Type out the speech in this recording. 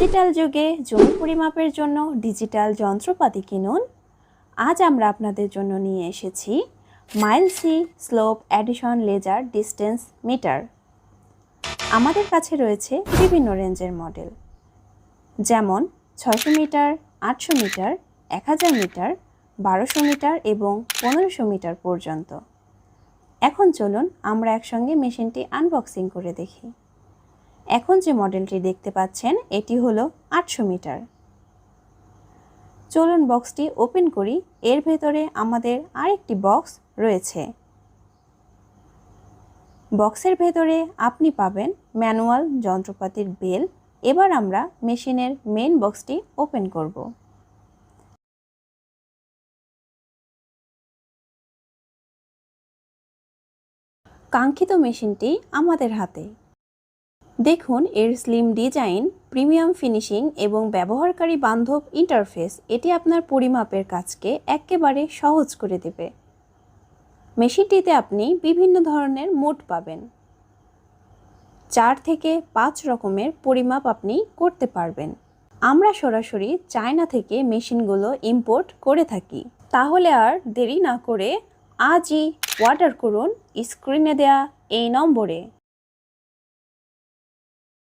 Digital যুগে জমি পরিমাপের জন্য ডিজিটাল যন্ত্রপাতি কিনুন। আজ আমরা আপনাদের জন্য নিয়ে এসেছি mile C slope addition laser distance metre. আমাদের কাছে রয়েছে বিভিন্ন রেঞ্জের মডেল। যেমন ছশো মিটার, আটশো মিটার, এক হাজার মিটার, বারোশো মিটার এবং পনেরোশো মিটার পর্যন্ত। এখন চলুন আমরা একসঙ্গে মেশিনটি আনবক্সিং করে দেখি। এখন যে মডেলটি দেখতে পাচ্ছেন, এটি হলো আটশো মিটার। চলুন বক্সটি ওপেন করি। এর ভেতরে আমাদের আরেকটি বক্স রয়েছে। বক্সের ভেতরে আপনি পাবেন ম্যানুয়াল যন্ত্রপাতির বেল। এবার আমরা মেশিনের মেন বক্সটি ওপেন করব। কাঙ্ক্ষিত মেশিনটি আমাদের হাতে। দেখুন, এর স্লিম ডিজাইন প্রিমিয়াম ফিনিশিং এবং ব্যবহারকারী বান্ধব ইন্টারফেস এটি আপনার পরিমাপের কাজকে একেবারে সহজ করে দেবে। মেশিনটিতে আপনি বিভিন্ন ধরনের মোড পাবেন। চার থেকে পাঁচ রকমের পরিমাপ আপনি করতে পারবেন। আমরা সরাসরি চায়না থেকে মেশিনগুলো ইম্পোর্ট করে থাকি। তাহলে আর দেরি না করে আজই অর্ডার করুন স্ক্রিনে দেয়া এই নম্বরে।